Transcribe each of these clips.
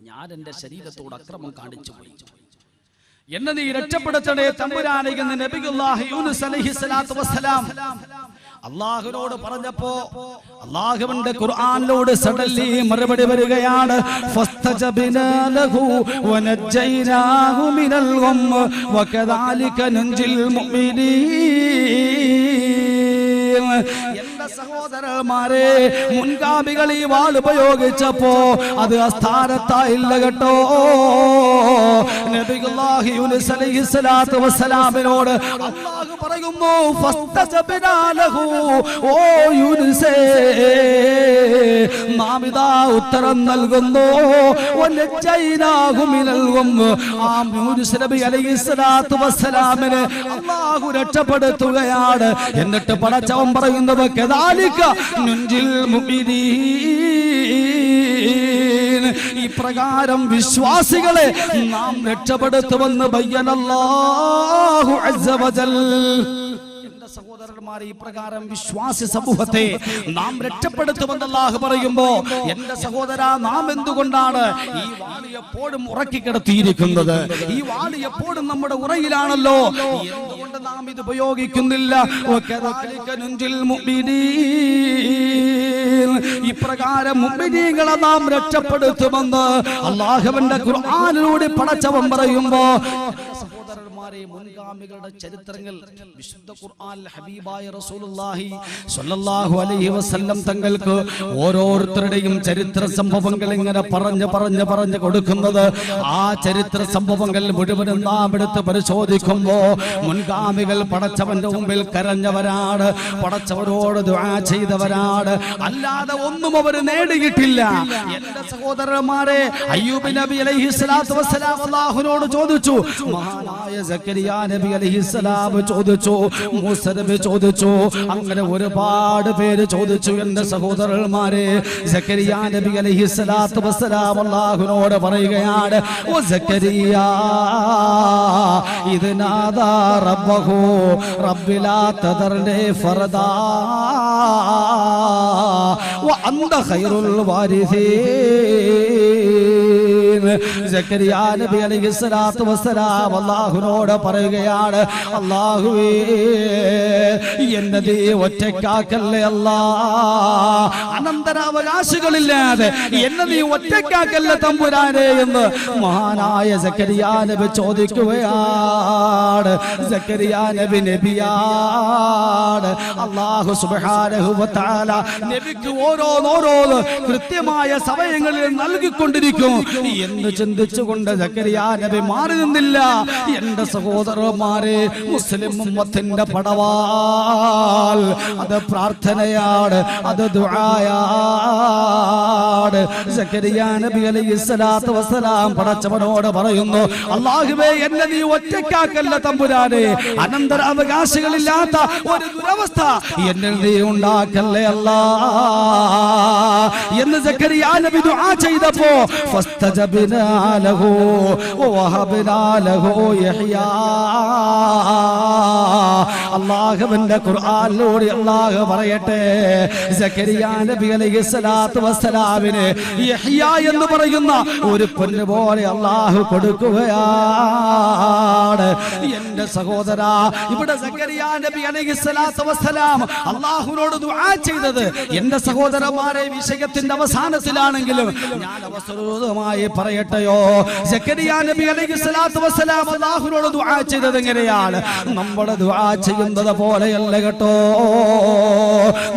ഞാൻ എന്റെ ശരീരത്തോട് അക്രമം കാണിച്ചു പോയി. എന്നെ നീ രക്ഷപ്പെടുത്തണേ തമ്പുരാനെ അള്ളാഹുനോട് പറഞ്ഞപ്പോ അള്ളാഹുവിന്റെ ഖുർആനിലൂടെ സഡൻലി മറുപടി വരികയാണ് സഹോദരന്മാരെ മുൻഗാമികൾ ഈ വാൾ ഉപയോഗിച്ചപ്പോ അത് അസ്ഥാനത്തായില്ല കേട്ടോ. വസ്സലാമിനോട് പറയുന്നു ഓ ഉത്തരം നൽകുന്നു ആ അലൈഹി രക്ഷപ്പെടുത്തുകയാണ്. എന്നിട്ട് പടച്ചവൻ പറയുന്നത് കദാലിക നുൻജിൽ മുഅ്മിനീൻ ഇപ്രകാരം വിശ്വാസികളെ നാം രക്ഷപ്പെടുത്തുമെന്ന് ബയ്യനല്ലാഹു അസ്സ സഹോദരന്മാരെ ഇപ്രകാരം വിശ്വാസി സമൂഹത്തെ നാം രക്ഷപ്പെടുത്തുമെന്ന് അല്ലാഹു പറയുമ്പോ എന്റെ സഹോദര നാം എന്തുകൊണ്ടാണ് ഈ വാളി എപ്പോഴും ഉറക്കി കിടത്തിയിരിക്കുന്നത്? ഈ വാളി എപ്പോഴും നമ്മുടെ ഉറയിലാണല്ലോ. എന്തുകൊണ്ട് നാം ഇത് ഉപയോഗിക്കുന്നില്ല? ഇപ്രകാരം മുഅ്മിനീങ്ങളെ നാം രക്ഷപ്പെടുത്തുമെന്ന് അള്ളാഹുവിന്റെ ഖുർആനിലൂടെ പടച്ചവൻ പറയുമ്പോ സഹോദരന്മാരെ മുൻഗാമികളുടെ ചരിത്രങ്ങൾ വിശുദ്ധ ഖുർആൻ ഹബീബായ റസൂലുള്ളാഹി സ്വല്ലല്ലാഹു അലൈഹി വസല്ലം തങ്ങൾക്ക് ഓരോരുത്തരുടെയും ചരിത്ര സംഭവങ്ങൾ ഇങ്ങനെ പറഞ്ഞു പറഞ്ഞു പറഞ്ഞു കൊടുക്കുന്നത്. ആ ചരിത്ര സംഭവങ്ങൾ മുഴുവനും നാം എടുത്ത് പരിശോധിക്കുമ്പോ മുൻഗാമികൾ പടച്ചവന്റെ മുമ്പിൽ കരഞ്ഞവരാണ്. പടച്ചവരോട് ദുആ ചെയ്തവരാണ്. അല്ലാതെ ഒന്നും അവർ നേടിയിട്ടില്ല. എന്റെ സഹോദരന്മാരെ അയ്യൂബ് നബി അലൈഹി സ്വലാത്തു വസ്സലാം ചോദിച്ചു മഹാനായ സക്കരിയാ നബി അലഹിസ്സലാം ചോദിച്ചു മൂസ നബി ചോദിച്ചു അങ്ങനെ ഒരുപാട് പേര് ചോദിച്ചു എന്റെ സഹോദരന്മാരെ. സക്കരിയാ നബി അലഹിസ്സലാത്ത് വസ്സലാം അള്ളാഹുനോട് പറയുകയാണ് ഓ സക്കരിയ ഇത് നാദാ റബ്ബഹു റബ്ബിലാ തദർനെ ഫർദാ വ അന്ത ഖൈറുൽ വാരിസീ നബി അള്ളാഹുനോട് പറയുകയാണ് അള്ളാഹുവേ എന്നത് ഒറ്റക്കാക്കല്ലേ അല്ല? അനന്തരാവകാശികളില്ലാതെ എന്നെ നീ ഒറ്റക്കാക്കല്ല തമ്പുരാനെ എന്ന് മഹാനായ സക്കരിയ നബി ചോദിക്കുകയാണ്. സക്കരിയ നബി നബിയാണ്. അള്ളാഹു സുബ്ഹാനഹു വതആല നബിക്ക് ഓരോന്നോരോന്ന് കൃത്യമായ സമയങ്ങളിൽ നൽകിക്കൊണ്ടിരിക്കും. എന്ന് ചിന്തിച്ചുകൊണ്ട് സക്കരിയ നബി മാറി നിന്നില്ല. എന്റെ സഹോദരന്മാരെ മുസ്ലിം ഉമ്മത്തിന്റെ പടവാൾ. അത് പ്രാർത്ഥനയാണ് അത് ദുആയാണ്. നബി അലൈഹി സ്വലാത്തു വസ്സലാം പടച്ചവനോട് പറയുന്നു അള്ളാഹുവേ എന്നെ നീ ഒറ്റക്കാക്കല്ല തമ്പുരാനെ. അനന്തര അവകാശികളില്ലാത്ത ഒരു ദുരവസ്ഥ എന്നെ നീ ഉണ്ടാക്കല്ലേ അല്ലാ എന്ന് സക്കരിയ നബി ദുആ ചെയ്തപ്പോ ഫസ്തജബ്നാ له വവഹബ്നാ ലഹു യഹ്യാ അല്ലാഹുവിന്റെ ഖുർആനിലൂടെ അല്ലാഹു പറയട്ടെ. സക്കരിയ നബി അലൈഹി സ്വലാത്തു വസ്സലാമിന് യഹ്യ എന്ന് പറയുന്ന ഒരു പൊന്നു പോലെ അല്ലാഹു കൊടുക്കുകയാണ്. എന്റെ സഹോദര ഇവിടെ സക്കരിയ നബി അലൈഹി സ്വലാത്തു വസ്സലാം അല്ലാഹുവിനോട് ദുആ ചെയ്തത് എന്റെ സഹോദരന്മാരെ വിഷയത്തിന്റെ അവസാനത്തിലാണെങ്കിലും ഞാൻ അവസരമായി പറയട്ടെയോ? സക്കരിയ നബി ദുആ എങ്ങനെയാണ്? നമ്മുടെ ദുആ ചെയ്യുന്നത് പോലെയല്ല കേട്ടോ.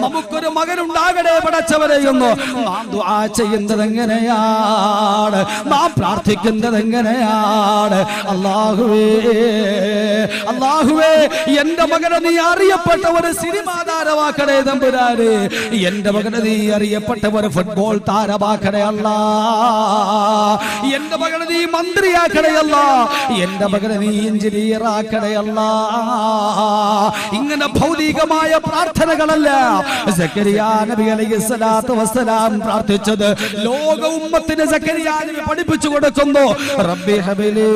നമുക്കൊരു മകൻ ഉണ്ടാകണേ പടച്ചവരെ എന്ന് നാം ദുആ ചെയ്യുന്നത് എങ്ങനെയാണ് നാം പ്രാർത്ഥിക്കുന്നത് എങ്ങനെയാണ് അല്ലാഹുവേ അല്ലാഹുവേ എന്റെ മകനെ നീ അറിയപ്പെട്ട ഒരു സിനിമാ താരമാക്കണേ തമ്പുരാനെ. എന്റെ മകനെ നീ അറിയപ്പെട്ട ഒരു ഫുട്ബോൾ താരമാക്കണേ അല്ല. എന്റെ മകനെ നീ മന്ത്രിയാക്കണേ അല്ല. എന്റെ മകനെ നീ എഞ്ചിനീയർ ആക്കണേ അല്ല. ഇങ്ങനെ ഭൗതികമായ പ്രാർത്ഥനകളല്ല. സക്കരിയ സക്കരിയ നബി അലൈഹി സ്വലാത്തു വസ്സലാം പ്രാർത്ഥിച്ചത്. ലോക ഉമ്മത്തിന് സക്കരിയ പഠിപ്പിച്ചു കൊടുക്കുന്നു. റബ്ബി ഹബിലി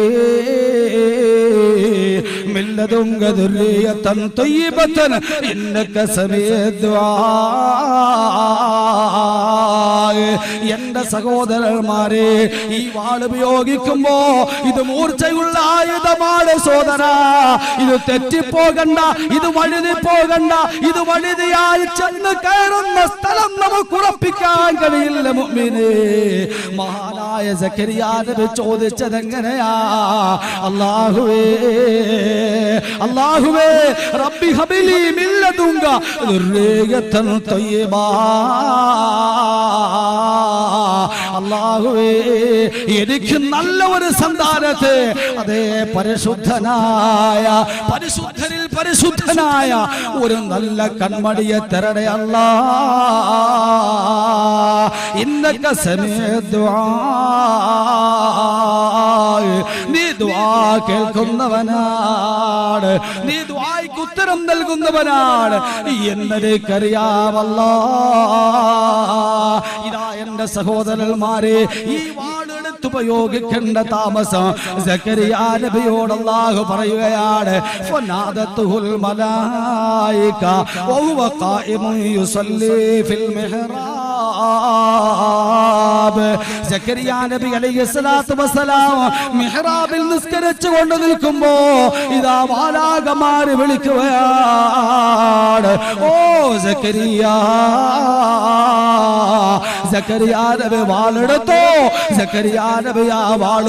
മില്ലതുങ്ക ദുർരിയത്തൻ തയ്യിബത്തൻ ഇന്നക സമീഅ എന്റെ സഹോദരന്മാരെ ഈ വാൾ ഉപയോഗിക്കുമ്പോ ഇത് മൂർച്ചയുള്ള ആയുധമാണ് സോദര. ഇത് തെറ്റിപ്പോകണ്ട ഇത് വഴുതി പോകണ്ട ഇത് വഴുതിയായി ചെന്ന് കയറുന്ന സ്ഥലം നമുക്ക് ഉറപ്പിക്കാൻ കഴിയില്ല മുമ്പിന് മഹാനായ സക്കരിയാനബി ചോദിച്ചത് എങ്ങനെയാ അള്ളാഹുവേ അള്ളാഹുവേ റബ്ബി ഹബിലി മില്ലതുങ്ക ദുർഗത്തൻ തയ്യിബാ. അള്ളാഹുവേ എനിക്ക് നല്ല ഒരു സന്താനത്തെ. അതേ പരിശുദ്ധനായ പരിശുദ്ധനിൽ പരിശുദ്ധനായ ഒരു നല്ല കൺമടിയെ തരണേ അല്ല. ഇന്നൊക്കെ നീ ദ്വാ കേൾക്കുന്നവനാണ്. നീ ദ്വായ്ക്ക് ഉത്തരം നൽകുന്നവനാണ്. എന്നതിക്കറിയാമല്ല ഇതാ എന്റെ സഹോദരന്മാരെ ഈ വാളെടുത്ത് ഉപയോഗിക്കേണ്ട താമസം സക്കരിയാ നബിയോട് അല്ലാഹു പറയുകയാണ് മിഹ്റാബിൽ നിസ്കരിച്ചു കൊണ്ട് നിൽക്കുമ്പോ ഇതാ വാലാകമാര് വിളിക്കുകയാണ്. ഓ സക്കരിയാ സക്കരിയാനബി വാളെടുത്തോ.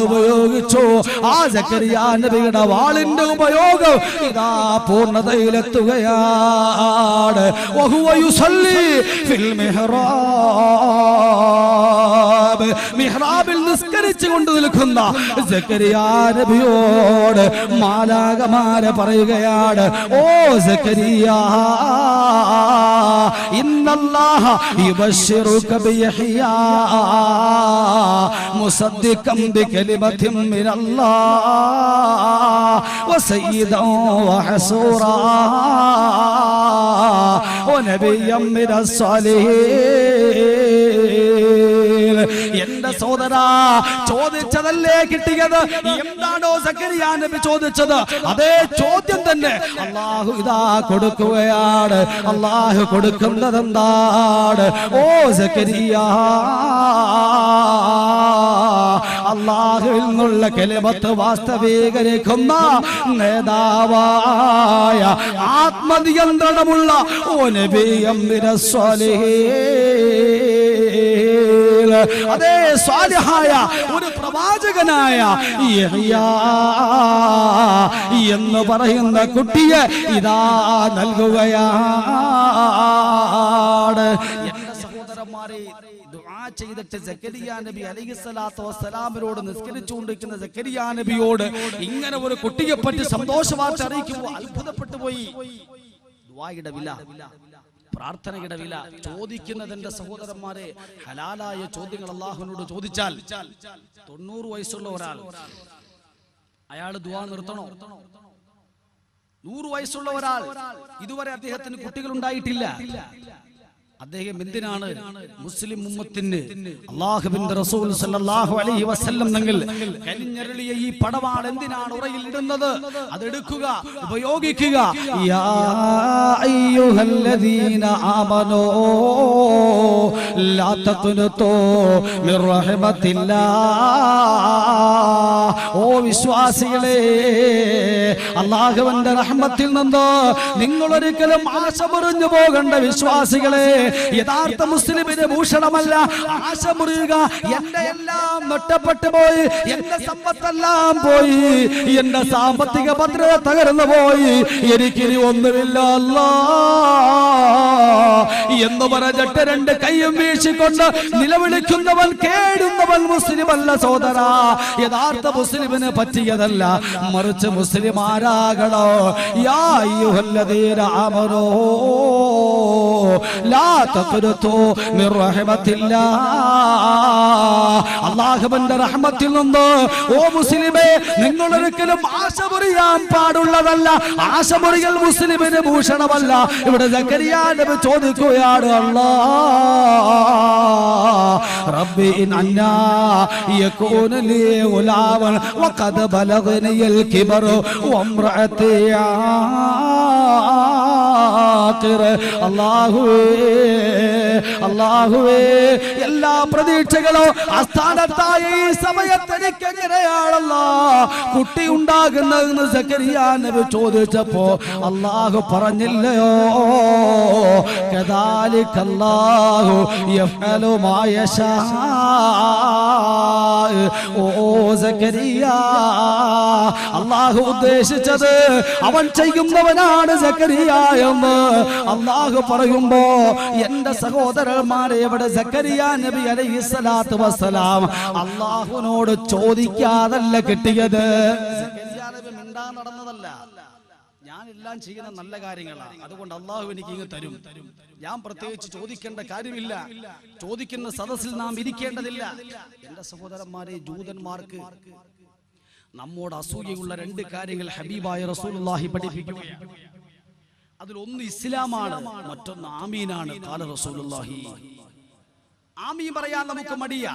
ഉപയോഗിച്ചു. ആ സക്കരിയാനബിയുടെ വാളിന്റെ ഉപയോഗം ഇതാ പൂർണതയിലെത്തുകയാണ്. മിഹ്റാബിൽ നിസ്കരിച്ചു കൊണ്ട് നിൽക്കുന്ന നബിയോട് മാലാകമാരെ പറയുകയാണ് ഓ സക്കരിയാ ഇന്നല്ലാഹ യുബശ്ശിറുക മിനല്ലാഹ് എന്റെ സോദര ചോദിച്ചതല്ലേ കിട്ടിയത്? എന്താണോ സക്കരിയ നബി ചോദിച്ചത്? അതേ ചോദ്യം തന്നെ. അള്ളാഹു ഇതാ കൊടുക്കുകയാണ്. അള്ളാഹു കൊടുക്കുന്നത് എന്താണ് ഓ സക്കരിയ അള്ളാഹുവിൽ നിന്നുള്ള കെലിമത്ത് വാസ്തവീകരിക്കുന്ന നേതാവായ ആത്മനിയന്ത്രണമുള്ള ഓ നബിയം അതേ സ്വാലിഹായ ഒരു പ്രവാചകനായ എന്ന് പറയുന്ന കുട്ടിയെ ഇതാ നൽകുകയാണ്. സഹോദരന്മാരെ ചെയ്തിട്ട് സക്കരിയ നബി അലൈഹി സ്വലാത്തു വസ്സലാമിനോട് നിസ്കരിച്ചുകൊണ്ടിരിക്കുന്ന സക്കരിയ നബിയോട് ഇങ്ങനെ ഒരു കുട്ടിയെ പറ്റി സന്തോഷവാർത്ത അറിയിക്കുമ്പോൾ അത്ഭുതപ്പെട്ടു പോയി. വില പ്രാർത്ഥനയുടെ വില ചോദിക്കുന്നതിന്റെ സഹോദരന്മാരെ ഹലാലായ ചോദ്യങ്ങൾ അള്ളാഹുവിനോട് ചോദിച്ചാൽ തൊണ്ണൂറ് വയസ്സുള്ള ഒരാൾ അയാൾ ദുവാ നിർത്തണോ? നൂറ് വയസ്സുള്ള ഒരാൾ ഇതുവരെ അദ്ദേഹത്തിന് കുട്ടികൾ ഉണ്ടായിട്ടില്ല. അദ്ദേഹം എന്തിനാണ് മുസ്ലിം ഉമ്മത്തിന് അള്ളാഹുബിന്റെ റസൂൽ സല്ലല്ലാഹു അലൈഹി വസല്ലം നിങ്ങൾ കരിഞ്ഞരളിയ ഈ പടവാൾ എന്തിനാണ് ഉറയിൽ ഇടുന്നത് അതെടുക്കുക ഉപയോഗിക്കുക. യാ അയ്യുഹല്ലദീന ആമനൂ ലാ തഖ്നതൂ മിർ റഹ്മത്തില്ലാ. ഓ വിശ്വാസികളെ അള്ളാഹുവിന്റെ റഹ്മത്തിൽ നിന്ന് നിങ്ങൾ ഒരിക്കലും ആശ മുറിഞ്ഞു പോകേണ്ട വിശ്വാസികളെ യഥാർത്ഥ മുസ്ലിമിന് ഭൂഷണമല്ല ആശ മുറിയുക എന്റെ എല്ലാം നഷ്ടപ്പെട്ടു പോയി എന്റെ സമ്പത്തെല്ലാം പോയി എന്റെ സാമ്പത്തിക ഭദ്രത തകർന്നു പോയി. എനിക്കിനി ഒന്നുമില്ല അല്ല എന്ന് പറഞ്ഞിട്ട് രണ്ട് കൈയും വീശിക്കൊണ്ട് നിലവിളിക്കുന്നവൻ കേടുന്നവൻ മുസ്ലിം അല്ല സോദര യഥാർത്ഥ മുസ്ലിമിന് പറ്റിയതല്ല. മറിച്ച് മുസ്ലിം ആരാകണോ യാ അയ്യുഹല്ലദീന ആമനൂ. ലാ തഖ്നതു മിർ റഹ്മത്തില്ലാ. അല്ലാഹുവിന്റെ റഹ്മത്തിൽ ഓ മുസ്ലിമേ നിങ്ങൾ ആശ മുറിയാൻ പാടുള്ളതല്ല. ആശ മുറികൾ മുസ്ലിമിന് ഭൂഷണമല്ല. ഇവിടെ സക്കരിയ നബി ചോദിക്കുകയാണ് അല്ലാ റബ്ബി യകൂന വഖദ് ബലഗനി അൽ കിബറു എല്ലാ പ്രതീക്ഷകളും അസ്ഥാനത്തായ ഈ സമയത്ത് എനിക്ക് എങ്ങനെയാണല്ലോ കുട്ടി ഉണ്ടാകുന്നതെന്ന് സക്കരിയ നബി ചോദിച്ചപ്പോ അള്ളാഹു പറഞ്ഞില്ലയോ? കദാലിക അല്ലാഹു യഫ്അലു മാ ഓ സക്കരിയ അള്ളാഹു ഉദ്ദേശിച്ചത് അവൻ ചെയ്യുന്നവനാണ് സക്കരിയ എന്ന്. അള്ളാഹു പറയുമ്പോ എന്റെ സഹോദരന്മാരെ ഇവിടെ സക്കരിയ നബി അലൈഹി സ്വലാത്തു വസ്സലാം അള്ളാഹുവിനോട് ചോദിക്കാതല്ല കിട്ടിയത്. നടന്നതല്ല. ഞാനെല്ലാം ചെയ്യുന്ന നല്ല കാര്യങ്ങളാണ് അതുകൊണ്ട് അള്ളാഹു എനിക്ക് ഇങ്ങ് തരും. ഞാൻ പ്രത്യേകിച്ച് ചോദിക്കേണ്ട കാര്യമില്ല. ചോദിക്കുന്ന സദസ്സിൽ നാം ഇരിക്കേണ്ടതില്ല. എന്റെ സഹോദരന്മാരെ ജൂതന്മാർക്ക് നമ്മോട് അസൂയയുള്ള രണ്ട് കാര്യങ്ങൾ ഹബീബായ റസൂലുള്ളാഹി പഠിപ്പിക്കുകയാണ്. അതിലൊന്ന് ഇസ്ലാമാണ് മറ്റൊന്ന് ആമീനാണ് കാല റസൂലുള്ളാഹി. ആമീൻ പറയാൻ നമുക്ക് മടിയ.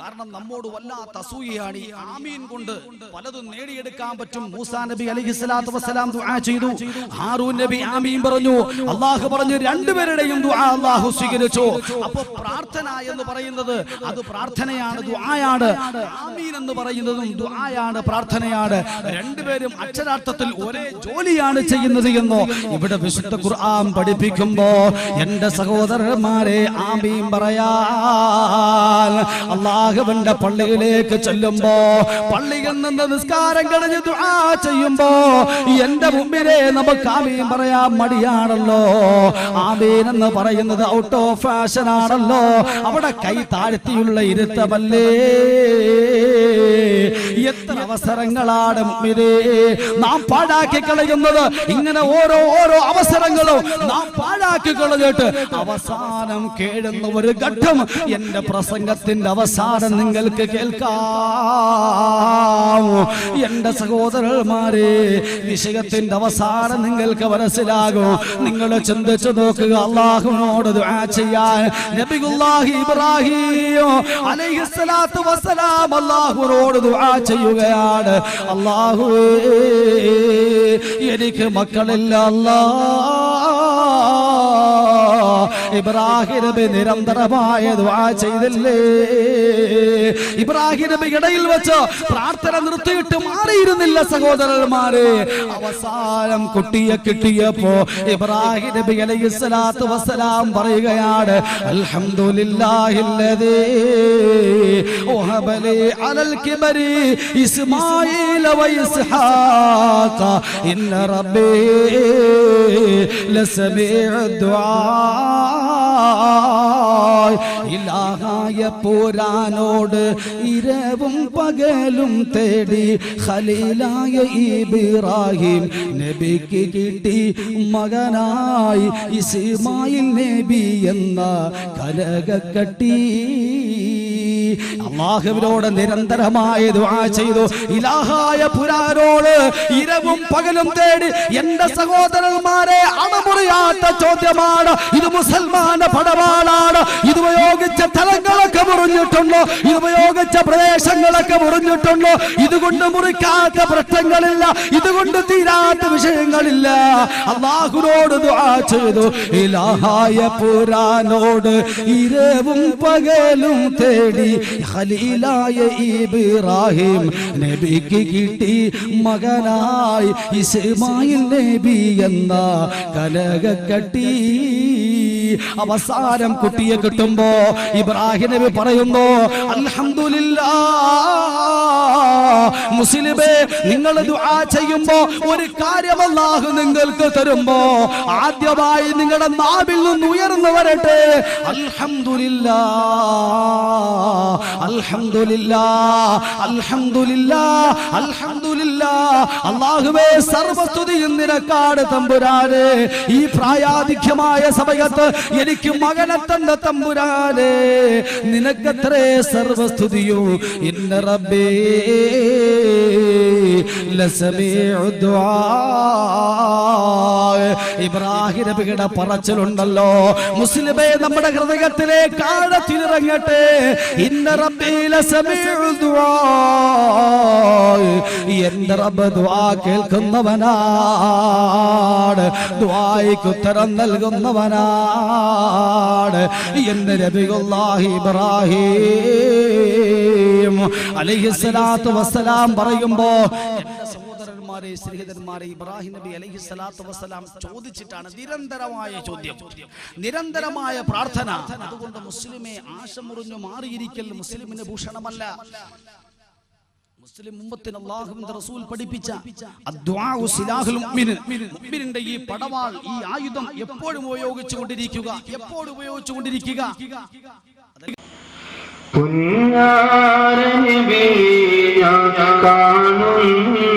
കാരണം നമ്മോട് വല്ലാത്ത അസൂയയാണ് ഈ ആമീൻ കൊണ്ട് പലതും നേടിയെടുക്കാൻ പറ്റും. മൂസാ നബി അലൈഹി സ്വലാത്തു വസ്സലാം ദുആ ചെയ്തു. ഹാറൂൻ നബി ആമീൻ പറഞ്ഞു. അള്ളാഹു പറഞ്ഞു രണ്ടുപേരുടെയും ദുആ അള്ളാഹു സ്വീകരിച്ചു. അപ്പോൾ പ്രാർത്ഥന എന്ന് പറയുന്നത് അത് പ്രാർത്ഥനയാണ് ദുആയാണ്. ആമീൻ എന്ന് പറയുന്നതും ദുആയാണ് പ്രാർത്ഥനയാണ്. രണ്ടുപേരും അക്ഷരാർത്ഥത്തിൽ ഒരേ ജോലിയാണ് ചെയ്യുന്നത് എന്നോ ഇവിടെ വിശുദ്ധ ഖുർആൻ പഠിപ്പിക്കുമ്പോൾ എന്റെ സഹോദരന്മാരെ ആമീൻ പറയാ. അള്ളാഹുവിന്റെ പള്ളിയിലേക്ക് ചെല്ലുമ്പോ പള്ളിയിൽ നിന്ന് നിസ്കാരം കഴിഞ്ഞ് ദുആ ചെയ്യുമ്പോ എന്റെ മുമ്പിലെ നമുക്ക് ആമീൻ പറയാൻ മടിയാണല്ലോ. ആമീൻ എന്ന് പറയുന്നത് ഔട്ട് ഓഫ് ഫാഷൻ ആണല്ലോ. അവിടെ കൈ താഴ്ത്തിയുള്ള ഇരുത്തമല്ലേ എത്ര അവസരങ്ങളാണ് മുമ്പിലേ? നാം പാഴാക്കി കളയുന്നത് ഇങ്ങനെ ഓരോ ഓരോ അവസരങ്ങളും നാം പാഴാക്കി കളഞ്ഞിട്ട് അവസാനം കേഴുന്ന ഒരു ഘട്ടം എന്റെ പ്രസംഗത്തിന്റെ അവസാനം നിങ്ങൾക്ക് കേൾക്കാം. എന്റെ സഹോദരന്മാരെ വിഷയത്തിന്റെ അവസാനം നിങ്ങൾക്ക് മനസ്സിലാകും. നിങ്ങൾ ചിന്തിച്ചു നോക്കുക അള്ളാഹുവിനോട് ദുആ ചെയ്യാൻ അലൈഹിസ്സലാത്തു ചെയ്യുകയാണ്. അള്ളാഹു എനിക്ക് മക്കളില്ല അല്ലാ. ഇബ്രാഹിം നബി നിരന്തരമായ ദുആ ചെയ്തില്ലേ? ഇബ്രാഹിം നബി ഇടയിൽ വെച്ച് പ്രാർത്ഥന നിർത്തിയിട്ട് മാറിയിരുന്നില്ല സഹോദരന്മാരെ. അവസാനം കുട്ടിയെ കിട്ടിയപ്പോ ഇബ്രാഹിം നബി അലൈഹി സ്വലാത്തു വസ്സലാം പറയുകയാണ് അൽഹംദുലില്ലാഹില്ലദീ വഹബലി അലൽ കിബരി ഇസ്മാഈല വഇസ്ഹാഖ ഇന്ന റബ്ബീ ലസമീഉ ദുആ. ഇലാഹായ പോരാനോട് ഇരവും പകലും തേടി ഖലീലായ ഇബ്രാഹിം നബിക്ക് കിട്ടി മകനായി ഇസ്മായിൽ നബി എന്ന കലകക്കട്ടി അള്ളാഹുവിനോട് നിരന്തരമായ ദുആ ചെയ്തു. ഇലാഹായ പുരാനോട് ഇരവും പകലും തേടി എന്റെ സഹോദരന്മാരെ അണമുറിയാത്ത ചോദ്യമാണ്. ഇത് മുസൽമാന്റെ പടവാളാണ്. ഇത് ഉപയോഗിച്ച തലങ്ങളൊക്കെ മുറിഞ്ഞിട്ടുണ്ടോ. ഇത് ഉപയോഗിച്ച പ്രദേശങ്ങളൊക്കെ മുറിഞ്ഞിട്ടുണ്ടോ. ഇതുകൊണ്ട് മുറിക്കാത്ത പ്രശ്നങ്ങളില്ല. ഇതുകൊണ്ട് തീരാത്ത വിഷയങ്ങളില്ല. അള്ളാഹുനോട് ദുആ ചെയ്തു. ഇലാഹായ പുരാനോട് ഇരവും പകലും തേടി ഖലീലായ ഇബ്രാഹിം നബിക്ക് കിട്ടി മകനായി ഇസ്മായിൽ നബി എന്ന കലകക്കട്ടി അവസാനം കുട്ടിയെ കിട്ടുമ്പോ ഇബ്രാഹിം നബി പറയുന്നു അൽഹംദുലില്ലാ. മുസ്ലിമേ നിങ്ങൾ ദുആ ചെയ്യുമ്പോ ഒരു കാര്യം അല്ലാഹു നിങ്ങൾക്ക് തരുമ്പോ ആദ്യമായി നിങ്ങളുടെ നാവിൽ നിന്ന് ഉയർന്നു വരട്ടെ. അൽഹംദുലില്ലാ. അൽഹംദുലില്ലാ. അൽഹംദുലില്ലാ. അൽഹംദുലില്ലാ. അല്ലാഹുവേ സർവസ്തുതിയും നിനക്കാട് തമ്പുരാനെ. ഈ പ്രായാധിക്യമായ സമയത്ത് എനിക്ക് മകനെ തന്ന തമ്പുരാനെ നിനക്കത്രേ സർവസ്തുതിയോ ഇന്ന റബ്ബേ. ഇബ്രാഹിം നബിയുടെ പറച്ചിലുണ്ടല്ലോ. മുസ്ലിമേ നമ്മുടെ ഹൃദയത്തിലേക്ക് ആഴത്തിലിറങ്ങട്ടെ. ഇന്ന റബ്ബി ലസമീഉ ദുആ. എന്റെ റബ്ബ് ദുആ കേൾക്കുന്നവനാണ്. ദുആയ്ക്ക് ഉത്തരം നൽകുന്നവനാണ്. എന്റെ നബിയുല്ലാഹി ഇബ്രാഹിം അലൈഹിസ്സലാത്തു വസ്സലാം പറയുമ്പോ സഹോദരന്മാരെ സ്നേഹിതന്മാരെ ഇബ്രാഹിം നബി അലൈഹി സ്വലാത്തു വസ്സലാം ചോദിച്ചിട്ടാണ് നിരന്തരമായ ചോദ്യം. നിരന്തരമായ പ്രാർത്ഥന. അതുകൊണ്ട് മുസ്ലിമെ ആശ മുറിഞ്ഞു മാറിയിരിക്കൽ മുസ്ലിമിന് ഭൂഷണമല്ല. മുസ്ലിം ഉമ്മത്തിന് അള്ളാഹുവിന്റെ റസൂൽ പഠിപ്പിച്ച. മുഅ്മിനിന്റെ ഈ പടവാൾ ഈ ആയുധം എപ്പോഴും ഉപയോഗിച്ചു കൊണ്ടിരിക്കുക. എപ്പോഴും ഉപയോഗിച്ചു കൊണ്ടിരിക്കുക. പുഞ്ഞാരനിബിയ Mm-hmm.